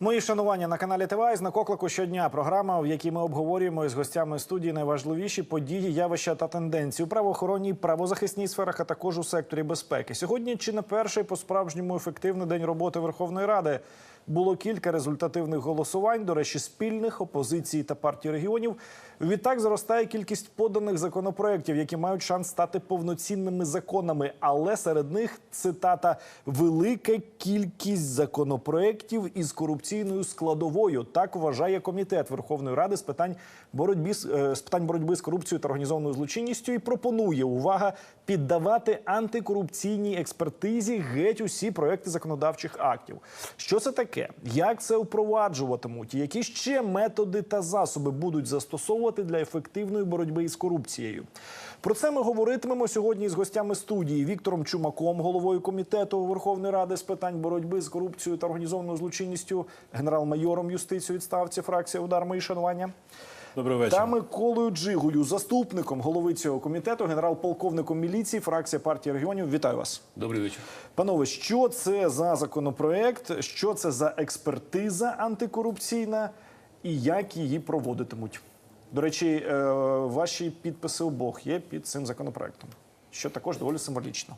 Мої шанування на каналі ТВА на Коклику щодня. Програма, в якій ми обговорюємо із гостями студії найважливіші події, явища та тенденції у правоохоронній, правозахисній сферах, а також у секторі безпеки. Сьогодні чи не перший по справжньому ефективний день роботи Верховної Ради. Було кілька результативних голосувань, до речі, спільних опозиції та партій регіонів. Відтак зростає кількість поданих законопроєктів, які мають шанс стати повноцінними законами. Але серед них цитата велика кількість законопроєктів із корупційною складовою. Так вважає комітет Верховної Ради з питань боротьби з, е, з питань боротьби з корупцією та організованою злочинністю і пропонує увага піддавати антикорупційній експертизі геть усі проекти законодавчих актів. Що це таке? Як це впроваджуватимуть? Які ще методи та засоби будуть застосовувати для ефективної боротьби із корупцією? Про це ми говоритимемо сьогодні з гостями студії Віктором Чумаком, головою комітету Верховної Ради з питань боротьби з корупцією та організованою злочинністю, генерал-майором юстиції відставці фракція Удар мої шанування. Добрий вечір. Та Миколою Джигою, заступником голови цього комітету, генерал-полковником міліції, фракція партії регіонів. Вітаю вас. Добрий вечір. Панове, що це за законопроект? Що це за експертиза антикорупційна і як її проводитимуть? До речі, е, ваші підписи обох є під цим законопроектом, що також доволі символічно.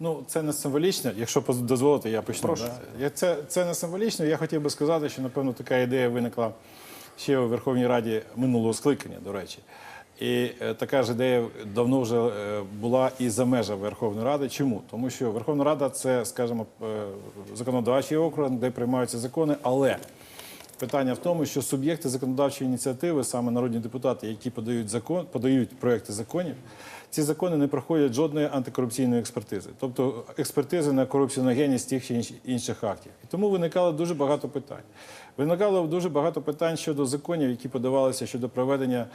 Ну, це не символічно. Якщо дозволите, я почну. Прошу. Да? Це, це не символічно. Я хотів би сказати, що напевно така ідея виникла ще у Верховній Раді минулого скликання, до речі. І е, така ж ідея давно вже е, була і за межами Верховної Ради. Чому? Тому що Верховна Рада це, скажімо, законодавчий округ, де приймаються закони, але Питання в тому, що суб'єкти законодавчої ініціативи, саме народні депутати, які подають закон, подають проекти законів, ці закони не проходять жодної антикорупційної експертизи, тобто експертизи на корупціоногенність тих чи інш- інших актів. І тому виникало дуже багато питань. Виникало дуже багато питань щодо законів, які подавалися щодо проведення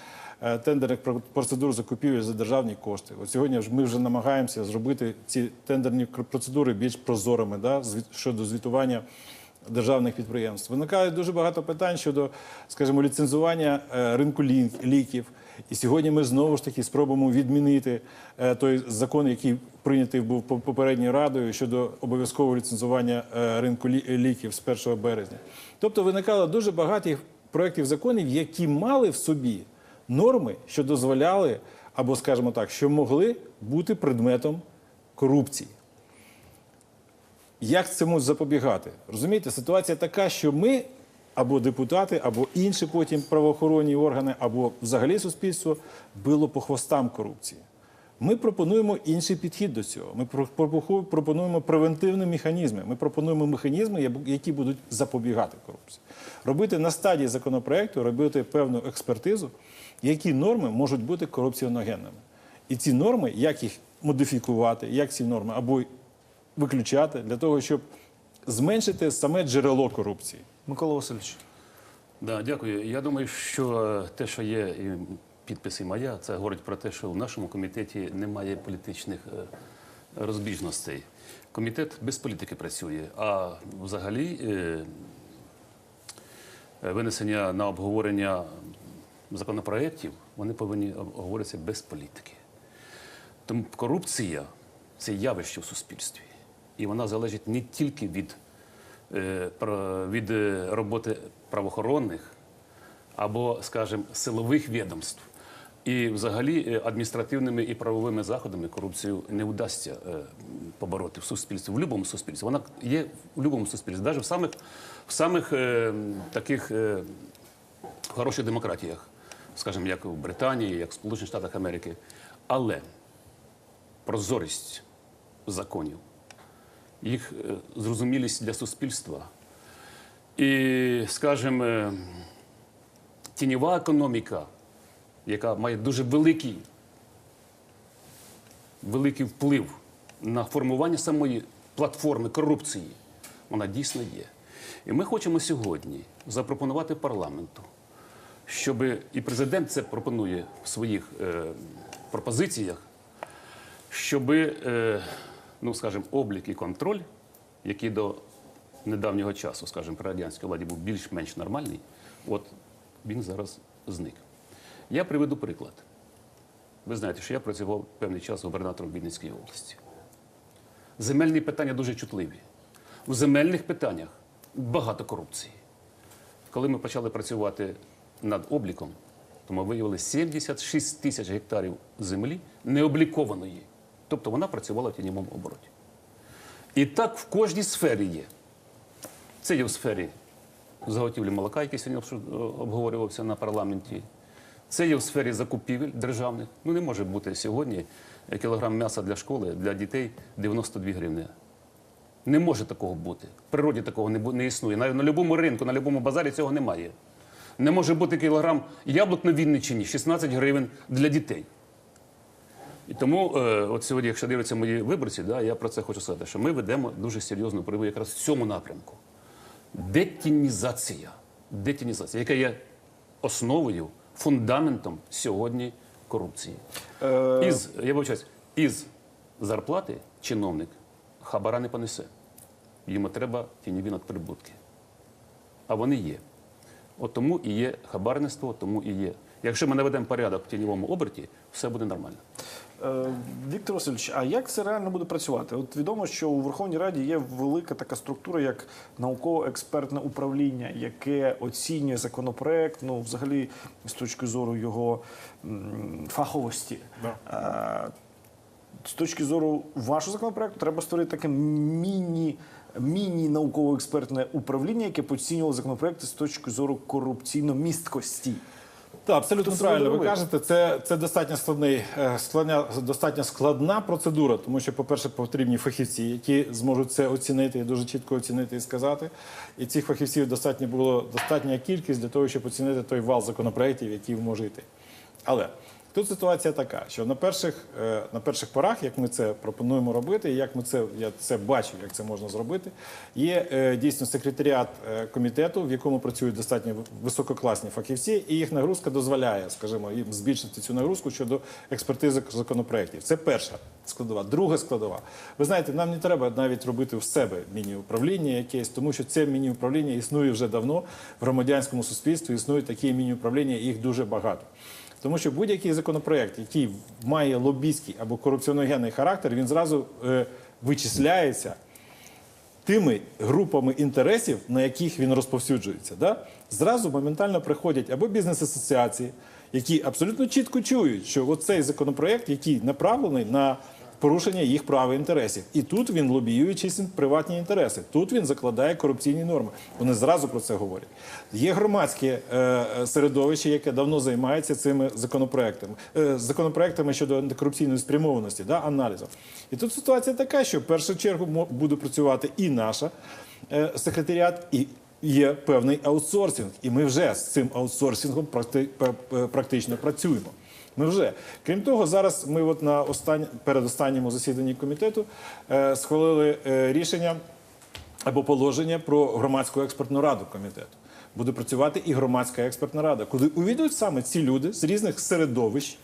е, тендерних про- процедур закупівель за державні кошти. От сьогодні ми вже намагаємося зробити ці тендерні процедури більш прозорими да, щодо звітування державних підприємств. Виникає дуже багато питань щодо, скажімо, ліцензування е, ринку ліків. І сьогодні ми знову ж таки спробуємо відмінити е, той закон, який прийнятий був по- попередньою радою щодо обов'язкового ліцензування е, ринку лі- ліків з 1 березня. Тобто виникало дуже багато проєктів законів, які мали в собі норми, що дозволяли, або, скажімо так, що могли бути предметом корупції. Як цьому запобігати? Розумієте, ситуація така, що ми або депутати, або інші потім правоохоронні органи, або взагалі суспільство било по хвостам корупції. Ми пропонуємо інший підхід до цього. Ми пропонуємо превентивні механізми. Ми пропонуємо механізми, які будуть запобігати корупції. Робити на стадії законопроекту, робити певну експертизу, які норми можуть бути корупціоногенними. І ці норми, як їх модифікувати, як ці норми або виключати для того, щоб зменшити саме джерело корупції. Микола Васильович. Да, дякую. Я думаю, що е, те, що є і підписи моя, це говорить про те, що в нашому комітеті немає політичних е, розбіжностей. Комітет без політики працює, а взагалі е, винесення на обговорення законопроєктів вони повинні обговоритися без політики. Тому корупція це явище в суспільстві. І вона залежить не тільки від, е, від е, роботи правоохоронних або, скажімо, силових відомств. І взагалі е, адміністративними і правовими заходами корупцію не вдасться побороти в суспільстві, в будь-якому суспільстві. Вона є в будь-якому суспільстві, навіть в самих, в самих таких хороших демократіях, скажімо, як в Британії, як в Сполучених Штатах Америки. Але прозорість законів, їх е, зрозумілість для суспільства і, скажімо, тіньова економіка, яка має дуже великий, великий вплив на формування самої платформи корупції, вона дійсно є. І ми хочемо сьогодні запропонувати парламенту, щоб і президент це пропонує в своїх е, пропозиціях, щоб, е, ну скажімо, облік і контроль, який до недавнього часу, скажімо, при радянській владі був більш-менш нормальний, от він зараз зник. Я приведу приклад. Ви знаєте, що я працював певний час губернатором Вінницької області. Земельні питання дуже чутливі. У земельних питаннях багато корупції. Коли ми почали працювати над обліком, то ми виявили 76 тисяч гектарів землі необлікованої. Тобто вона працювала в тіньовому обороті. І так в кожній сфері є. Це є в сфері заготівлі молока, який сьогодні обговорювався на парламенті. Це є в сфері закупівель державних. Ну не може бути сьогодні кілограм м'яса для школи для дітей 92 гривні. Не може такого бути. В природі такого не, існує. На, на будь-якому ринку, на будь-якому базарі цього немає. Не може бути кілограм яблук на Вінниччині 16 гривень для дітей. І тому, е, от сьогодні, якщо дивляться мої виборці, да, я про це хочу сказати, що ми ведемо дуже серйозну боротьбу якраз в цьому напрямку. Детінізація. Детінізація, яка є основою, фундаментом сьогодні корупції. Е, Із, я вибачаюсь, із зарплати чиновник хабара не понесе. Йому треба тіньові надприбутки. А вони є. От тому і є хабарництво, тому і є. Якщо ми наведемо порядок в тіньовому оберті, все буде нормально. Е, Віктор Васильович, а як це реально буде працювати? От відомо, що у Верховній Раді є велика така структура, як науково-експертне управління, яке оцінює законопроект, ну взагалі з точки зору його фаховості. Е, З точки зору вашого законопроекту треба створити таке міні. Міні-науково-експертне управління, яке б оцінювало законопроекти з точки зору корупційно-місткості. Так, абсолютно правильно. Ви кажете, це, це достатньо складний, е, складня, достатньо складна процедура, тому що, по-перше, потрібні фахівці, які зможуть це оцінити і дуже чітко оцінити і сказати. І цих фахівців достатньо було достатня кількість для того, щоб оцінити той вал законопроєктів, який може йти. Але тут ситуація така, що на перших, е, на перших порах, як ми це пропонуємо робити, і як ми це я це бачив, як це можна зробити, є е, дійсно секретаріат е, комітету, в якому працюють достатньо висококласні фахівці, і їх нагрузка дозволяє, скажімо, їм збільшити цю нагрузку щодо експертизи законопроєктів. Це перша складова. Друга складова. Ви знаєте, нам не треба навіть робити в себе міні-управління якесь, тому що це міні-управління існує вже давно в громадянському суспільстві. Існують такі міні-управління, їх дуже багато. Тому що будь-який законопроект, який має лобійський або корупціоногенний характер, він зразу е, вичисляється тими групами інтересів, на яких він розповсюджується. Да? Зразу моментально приходять або бізнес-асоціації, які абсолютно чітко чують, що цей законопроект, який направлений на порушення їх прав і інтересів. І тут він лобіює чисті приватні інтереси. Тут він закладає корупційні норми. Вони зразу про це говорять. Є громадське е, е, середовище, яке давно займається цими законопроектами, е, законопроектами щодо антикорупційної спрямованості, да, аналізу. І тут ситуація така, що в першу чергу буде працювати і наша е, секретаріат, і є певний аутсорсинг. І ми вже з цим аутсорсингом практи- пр- пр- практично працюємо. Ми вже крім того, зараз ми от на останнь передостанньому засіданні комітету е, схвалили е, рішення або положення про громадську експертну раду комітету. Буде працювати і громадська експертна рада, куди увійдуть саме ці люди з різних середовищ,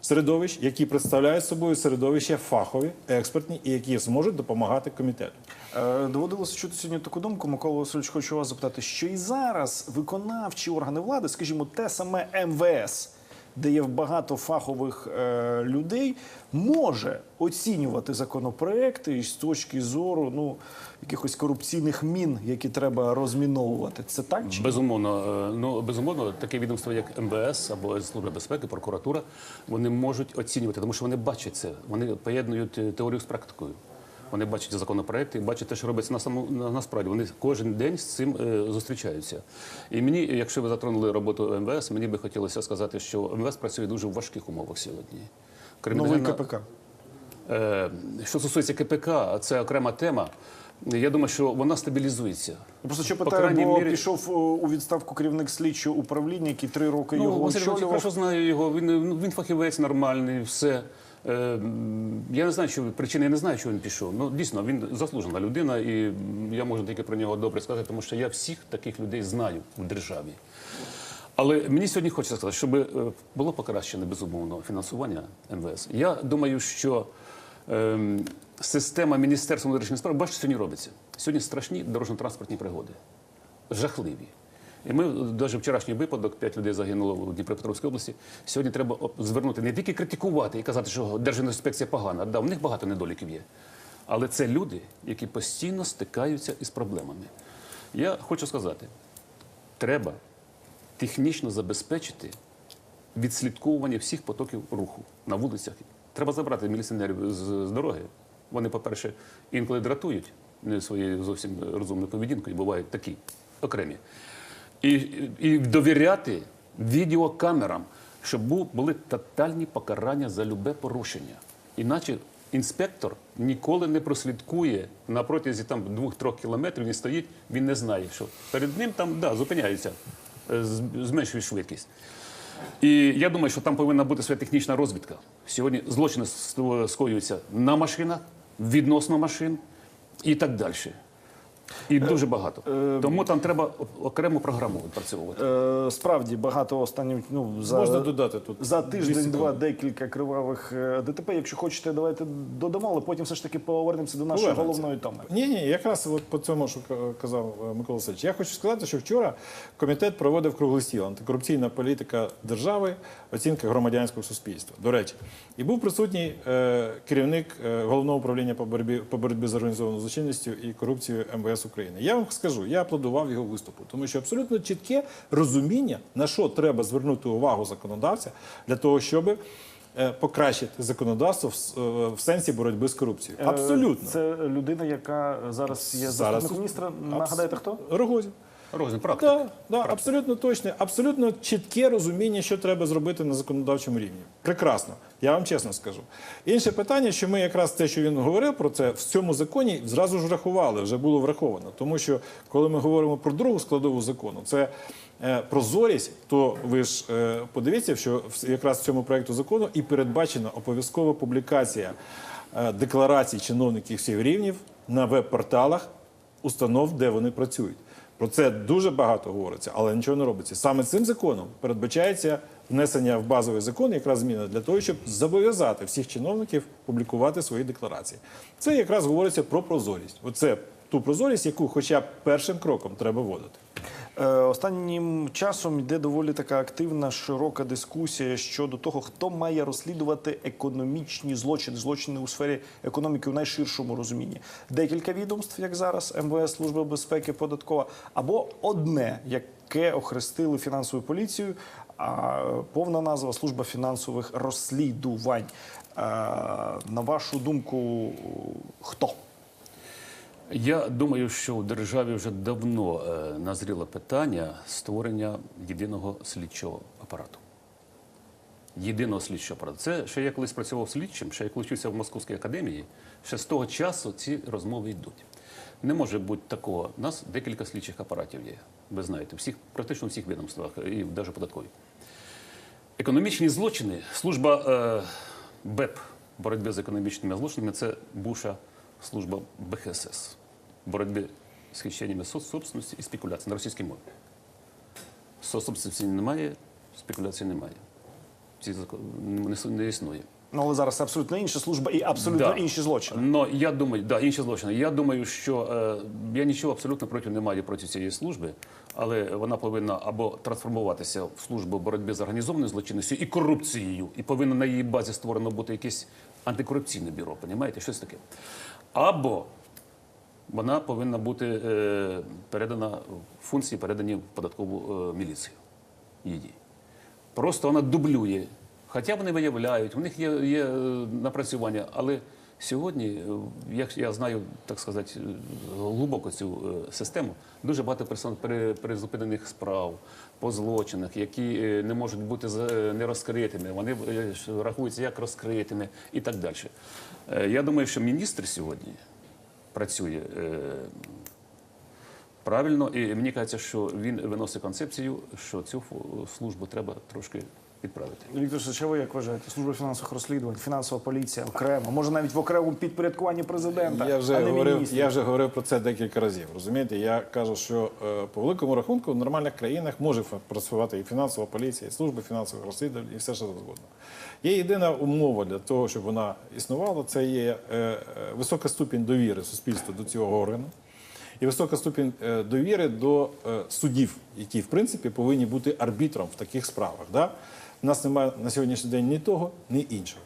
середовищ, які представляють собою середовища фахові, експертні і які зможуть допомагати комітету. Е, Доводилося чути сьогодні таку думку. Микола Васильович, хочу вас запитати, що і зараз виконавчі органи влади, скажімо, те саме МВС, де є багато фахових е, людей, може оцінювати законопроекти з точки зору ну, якихось корупційних мін, які треба розміновувати. Це так чи? Безумовно, е, ну безумовно, таке відомство, як МВС або Служба безпеки, прокуратура, вони можуть оцінювати, тому що вони бачать це. Вони поєднують е, теорію з практикою. Вони бачать законопроекти, бачать те, що робиться на саму на, насправді. Вони кожен день з цим е, зустрічаються. І мені, якщо ви затронули роботу МВС, мені би хотілося сказати, що МВС працює дуже в важких умовах сьогодні. Новий КПК. Е, Що стосується КПК, це окрема тема. Я думаю, що вона стабілізується. Я Просто що питаю, бо мірі- пішов е, у відставку керівник слідчого управління, який три роки Ну, його Іванович, я хорошо знаю його. Він, ну, він фахівець нормальний, все. Е, я не знаю, що причини, я не знаю, чого він пішов. Ну, дійсно, він заслужена людина, і я можу тільки про нього добре сказати, тому що я всіх таких людей знаю в державі. Але мені сьогодні хочеться сказати, щоб е, було покращене безумовно фінансування МВС. Я думаю, що ем, система Міністерства внутрішніх справ, бачите, сьогодні робиться. Сьогодні страшні дорожньо-транспортні пригоди. Жахливі. І ми, навіть вчорашній випадок, п'ять людей загинуло у Дніпропетровській області. Сьогодні треба звернути не тільки критикувати і казати, що Держінспекція погана. Да, у них багато недоліків є. Але це люди, які постійно стикаються із проблемами. Я хочу сказати, треба технічно забезпечити відслідковування всіх потоків руху на вулицях. Треба забрати міліціонерів з дороги. Вони, по-перше, інколи дратують не своєю зовсім розумною поведінкою, бувають такі окремі. І, і довіряти відеокамерам, щоб були тотальні покарання за любе порушення. Іначе інспектор ніколи не прослідкує на протязі там двох-трьох кілометрів. Він стоїть, він не знає, що перед ним там да, зупиняються, е, з- зменшують швидкість. І я думаю, що там повинна бути своя технічна розвідка. Сьогодні злочини скоюються на машинах, відносно машин і так далі. І дуже багато. Тому там треба окрему програму відпрацьовувати. Е, справді багато останнім ну за Можна додати тут за тиждень-два декілька кривавих е, ДТП. Якщо хочете, давайте додамо, але потім все ж таки повернемося до нашої головної теми. Ні, ні, якраз от по цьому, що казав е, Микола Васильович. Я хочу сказати, що вчора комітет проводив круглий стіл антикорупційна політика держави, оцінка громадянського суспільства. До речі, і був присутній е, керівник е, головного управління по боротьбі по боротьбі з організованою злочинністю і корупцією МВС України. Я вам скажу, я аплодував його виступу, тому що абсолютно чітке розуміння, на що треба звернути увагу законодавця для того, щоб е, покращити законодавство в, е, в сенсі боротьби з корупцією. Е, Абсолютно. Це людина, яка зараз є Зараз. заступником міністра. Нагадаєте, хто? Рогозін. Розгляд практика. Так, да, абсолютно точне, абсолютно чітке розуміння, що треба зробити на законодавчому рівні. Прекрасно, я вам чесно скажу. Інше питання, що ми якраз те, що він говорив про це, в цьому законі зразу ж врахували, вже було враховано. Тому що коли ми говоримо про другу складову закону, це е, прозорість, то ви ж е, подивіться, що в- якраз в цьому проекту закону і передбачена обов'язкова публікація е, декларацій чиновників всіх рівнів на веб-порталах установ, де вони працюють. Про це дуже багато говориться, але нічого не робиться. Саме цим законом передбачається внесення в базовий закон якраз зміна для того, щоб зобов'язати всіх чиновників публікувати свої декларації. Це якраз говориться про прозорість. Оце ту прозорість, яку хоча б першим кроком треба вводити. Е, Останнім часом йде доволі така активна, широка дискусія щодо того, хто має розслідувати економічні злочини, злочини у сфері економіки у найширшому розумінні. Декілька відомств, як зараз МВС, Служба безпеки, податкова, або одне, яке охрестили фінансову поліцію, а повна назва Служба фінансових розслідувань. Е, На вашу думку, хто? Я думаю, що в державі вже давно е, назріло питання створення єдиного слідчого апарату. Єдиного слідчого апарату. Це ще я колись працював слідчим, ще я коли вчився в Московській академії. Ще з того часу ці розмови йдуть. Не може бути такого. У нас декілька слідчих апаратів є. Ви знаєте, всіх, практично в всіх відомствах, і навіть податкові. Економічні злочини, служба е, БЕП боротьби з економічними злочинами це бувша служба БХСС боротьби з хищеннями соцсобственності і спекуляції на російській мові. Соцсобственності немає, спекуляції немає. Ці закон не, існує. Ну, але зараз це абсолютно інша служба і абсолютно Да. інші злочини. Но я думаю, да, інші злочини. Я думаю, що е, я нічого абсолютно проти не маю проти цієї служби, але вона повинна або трансформуватися в службу боротьби з організованою злочинністю і корупцією, і повинно на її базі створено бути якесь антикорупційне бюро, понімаєте, щось таке. Або вона повинна бути е, передана функції, передані в податкову е, міліцію. Її. Просто вона дублює. Хоча вони виявляють, у них є, є е, напрацювання, але сьогодні, як я знаю, так сказати, глибоко цю систему, дуже багато персон- призупинених справ по злочинах, які не можуть бути не розкритими, вони рахуються як розкритими і так далі. Я думаю, що міністр сьогодні працює е, правильно, і мені кажеться, що він виносить концепцію, що цю службу треба трошки підправити. Віктор ви як вважаєте? Служба фінансових розслідувань, фінансова поліція окремо, може навіть в окремому підпорядкуванні президента, Я а вже, не говорив, я вже говорив про це декілька разів. Розумієте, я кажу, що е, по великому рахунку в нормальних країнах може працювати і фінансова поліція, і служба фінансових розслідувань, і все, що завгодно. Є єдина умова для того, щоб вона існувала, це є е, е, висока ступінь довіри суспільства до цього органу. І висока ступінь довіри до судів, які в принципі повинні бути арбітром в таких справах. Да? У нас немає на сьогоднішній день ні того, ні іншого.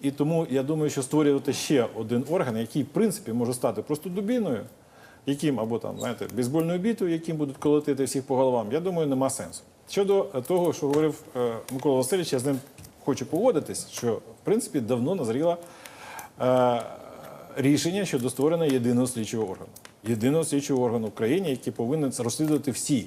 І тому я думаю, що створювати ще один орган, який в принципі може стати просто дубіною яким або там, знаєте, бейсбольною бітою, яким будуть колотити всіх по головам, я думаю, нема сенсу. Щодо е, того, що говорив е, Микола Васильович, я з ним хочу погодитись, що в принципі давно назріла е, рішення щодо створення єдиного слідчого органу. Єдиного слідчого органу в країні, який повинен розслідувати всі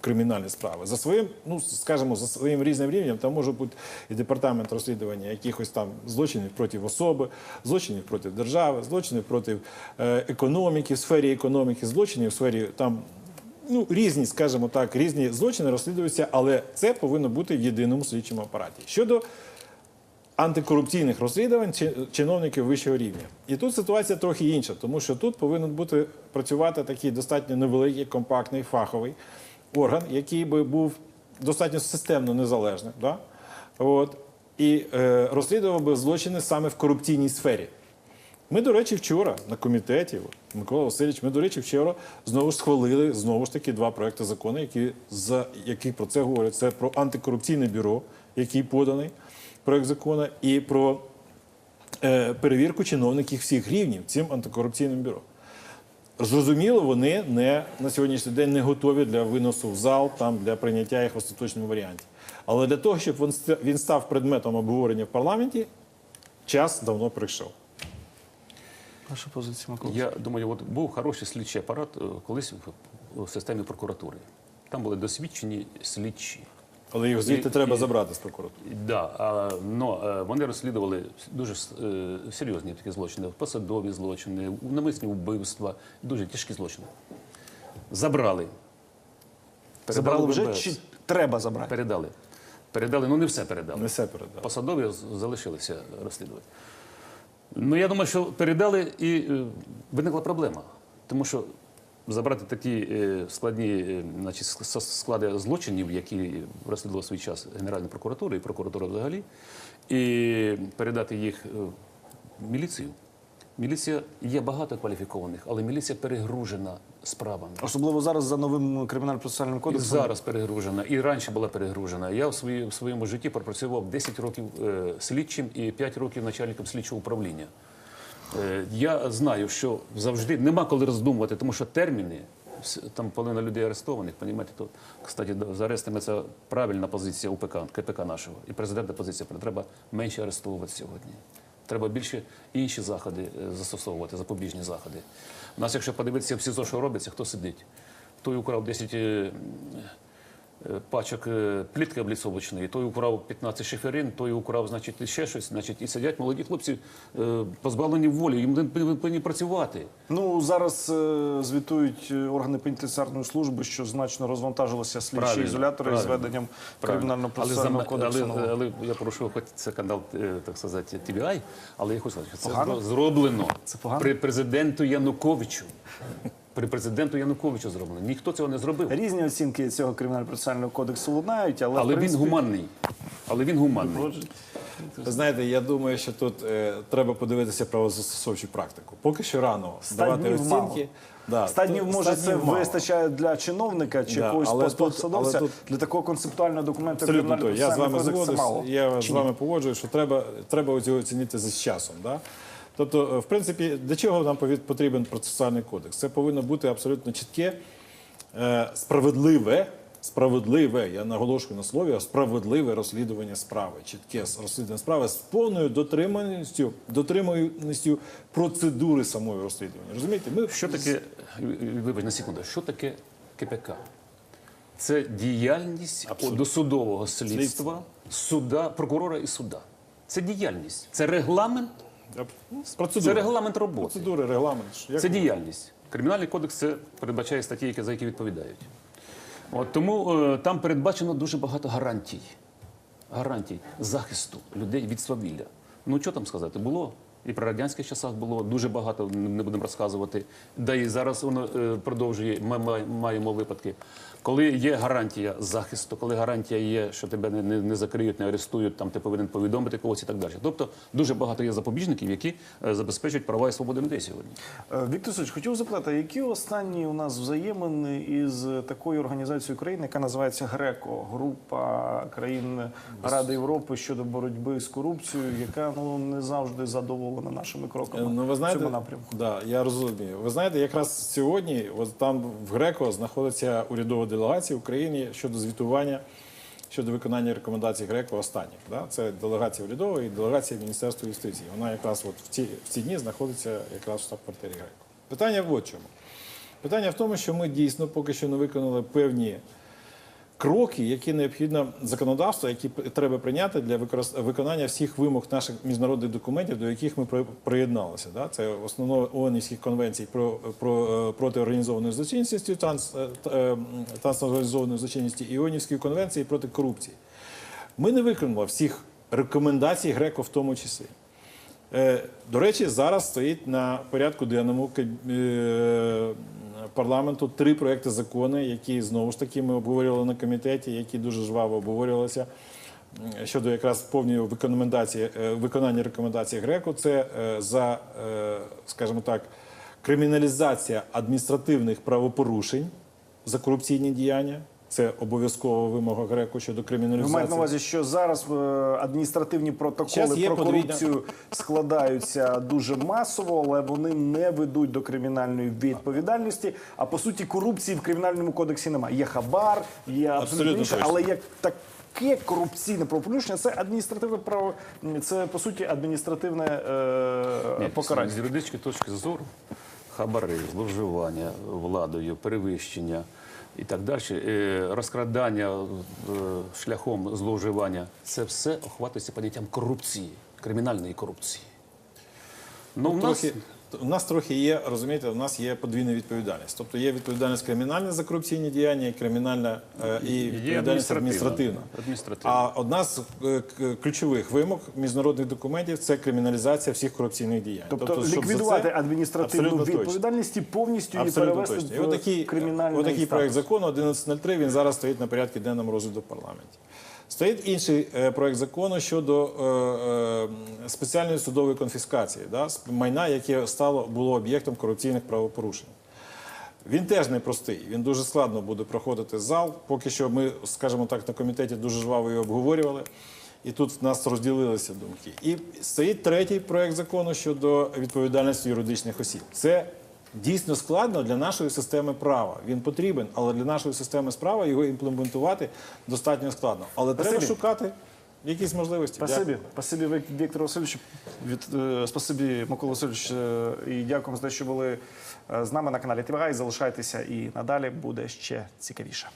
кримінальні справи. За своїм, ну скажімо, за своїм різним рівнем, там може бути і департамент розслідування якихось там злочинів проти особи, злочинів проти держави, злочинів проти е, економіки, в сфері економіки, злочинів в сфері там. Ну, різні, скажімо так, різні злочини розслідуються, але це повинно бути в єдиному слідчому апараті. Щодо антикорупційних розслідувань чи- чиновників вищого рівня. І тут ситуація трохи інша, тому що тут повинен бути працювати такий достатньо невеликий, компактний, фаховий орган, який би був достатньо системно незалежним. Да? От, і е, розслідував би злочини саме в корупційній сфері. Ми, до речі, вчора на комітеті, Микола Васильович, ми, до речі, вчора знову ж схвалили знову ж таки два проекти закону, які, за, які про це говорять. Це про антикорупційне бюро, який поданий проект закону, і про е, перевірку чиновників всіх рівнів цим антикорупційним бюро. Зрозуміло, вони не на сьогоднішній день не готові для виносу в зал, там для прийняття їх в остаточному варіанті. Але для того, щоб він став предметом обговорення в парламенті, час давно прийшов. Ваша позиція, Микола? Я думаю, от був хороший слідчий апарат е, колись в системі прокуратури. Там були досвідчені слідчі. Але їх звідти І- треба і- забрати з прокуратури. Да, а, но е, вони розслідували дуже е, серйозні такі злочини, посадові злочини, навмисні вбивства, дуже тяжкі злочини. Забрали. Забрали вже МВС. чи треба забрати? передали. Передали, ну не все передали. Не все передали. Посадові залишилися розслідувати. Ну, я думаю, що передали і е, виникла проблема. Тому що забрати такі е, складні е, значить, склади злочинів, які розслідувала в свій час Генеральна прокуратура і прокуратура взагалі, і передати їх е, в міліцію. Міліція є багато кваліфікованих, але міліція перегружена справами. Особливо зараз за новим кримінально-процесуальним І кодексом. зараз перегружена, і раніше була перегружена. Я в, свої, в своєму житті пропрацював 10 років е, слідчим і 5 років начальником слідчого управління. Е, я знаю, що завжди нема коли роздумувати, тому що терміни, там половина людей арестованих, понімаєте, то, кстати, з арештами це правильна позиція УПК, КПК нашого. І президента позиція, треба менше арестовувати сьогодні. Треба більше інші заходи е, застосовувати, запобіжні заходи. У нас, якщо подивитися в СІЗО, що робиться, хто сидить? Той украв 10 е, е, пачок е, плітки обліцовочної, той украв 15 шиферин, той украв, значить, ще щось. Значить, і сидять молоді хлопці е, позбавлені волі, їм не повинні працювати. Ну зараз е, звітують е, органи пенітенціарної служби, що значно розвантажилися слідчі Правильно, ізолятори з правильно. введенням Правильно. але, кримінально-процесуального кодексу. але, нового. але я прошу, хоч це скандал, е, так сказати, TBI, але я хочу сказати, що це Погано? зроблено Це погано? при президенту Януковичу. При президенту Януковичу зроблено. Ніхто цього не зробив. Різні оцінки цього кримінально-процесуального кодексу лунають, але, в Але він гуманний. Але він гуманний. Знаєте, я думаю, що тут е, треба подивитися правозастосовчу практику. Поки що рано давати оцінки. мало. Да, Ста днів може це мало. вистачає для чиновника чи Да, якогось але посадовця. тут- Для такого концептуального документу Абсолютно то. Я з вами мало. Я Чи з вами погоджую, що треба, треба оцінити з часом. Да? Тобто, е, в принципі, для чого нам потрібен процесуальний кодекс? Це повинно бути абсолютно чітке, е, справедливе. Справедливе, я наголошую на слові, справедливе розслідування справи, чітке розслідування справи з повною дотриманістю, дотриманістю процедури самої розслідування. Розумієте, ми Що таке, вибач на секунду, що таке КПК? Це діяльність досудового слідства, суда, прокурора і суда. Це діяльність. Це регламент, з це регламент роботи. процедури, регламент. Як Це діяльність. Кримінальний кодекс це передбачає статті, за які відповідають. От тому е, там передбачено дуже багато гарантій. Гарантій захисту людей від свавілля. Ну що там сказати? Було. І при радянських часах було дуже багато, не будемо розказувати. Да і зараз воно е, продовжує. Ми маємо випадки. Коли є гарантія захисту, коли гарантія є, що тебе не, не, не закриють, не арестують, там ти повинен повідомити когось і так далі. Тобто дуже багато є запобіжників, які е, забезпечують права і свободи людей сьогодні. Е, Віктор Сич, хотів запитати, які останні у нас взаємини із такою організацією України, яка називається ГРЕКО, група країн Ради Європи щодо боротьби з корупцією, яка ну не завжди задоволена задоволена нашими кроками Ну, ви знаєте, в цьому напрямку. Да, я розумію. Ви знаєте, якраз сьогодні, от там в Греко знаходиться урядова делегація України щодо звітування щодо виконання рекомендацій Греко останніх. Да? Це делегація урядова і делегація Міністерства юстиції. Вона якраз от в ці, в ці дні знаходиться якраз в штаб-квартирі Греко. Питання в от чому. Питання в тому, що ми дійсно поки що не виконали певні кроки, які необхідно законодавство, які треба прийняти для виконання всіх вимог наших міжнародних документів, до яких ми приєдналися. Да? Це основно ООНівських конвенцій про, про е, проти організованої злочинності, е, е, транснаціональної злочинності і ООНівської конвенції проти корупції. Ми не виконали всіх рекомендацій Греко в тому числі. До речі, зараз стоїть на порядку денному парламенту три проекти закони, які знову ж таки ми обговорювали на комітеті, які дуже жваво обговорювалися щодо якраз повної рекомендації, е, виконання рекомендацій Греко. Це е, за, е, скажімо так, криміналізація адміністративних правопорушень за корупційні діяння. Це обов'язкова вимога Греко щодо Ви маєте на увазі, що зараз е, адміністративні протоколи є про подвійна- корупцію складаються дуже масово, але вони не ведуть до кримінальної відповідальності. А по суті, корупції в кримінальному кодексі немає. Є хабар, є абсолютно, Абсолютно інше, але як таке корупційне правопорушення, це адміністративне право, це по суті адміністративне е, Ні, покарання. З юридичної точки зору хабари, зловживання владою, перевищення і так далі, е, розкрадання е, шляхом зловживання це все охватується поняттям корупції, кримінальної корупції. Ну, в нас трохи, у нас трохи є, розумієте, у нас є подвійна відповідальність. Тобто є відповідальність кримінальна за корупційні діяння і кримінальна е, і відповідальність адміністративна. адміністративна. А одна з е, ключових вимог міжнародних документів це криміналізація всіх корупційних діянь. Тобто, за ліквідувати це- адміністративну відповідальність і повністю її перевести точно. І в отакий, кримінальний отакий проект закону 1103, він зараз стоїть на порядку денному розгляду в парламенті. Стоїть інший е, проект закону щодо е, е, спеціальної судової конфіскації да, майна, яке стало було об'єктом корупційних правопорушень. Він теж непростий. Він дуже складно буде проходити зал. Поки що ми, скажімо так, на комітеті дуже жваво його обговорювали. І тут в нас розділилися думки. І стоїть третій проект закону щодо відповідальності юридичних осіб. Це дійсно складно для нашої системи права. Він потрібен, але для нашої системи справа його імплементувати достатньо складно. Але треба шукати якісь можливості. Спасибі, спасибі Вік- Віктору Васильовичу. Від е, спасибі Микола Васильович. е, І дякуємо за те, що були е, з нами на каналі ТВА. І залишайтеся і надалі буде ще цікавіше.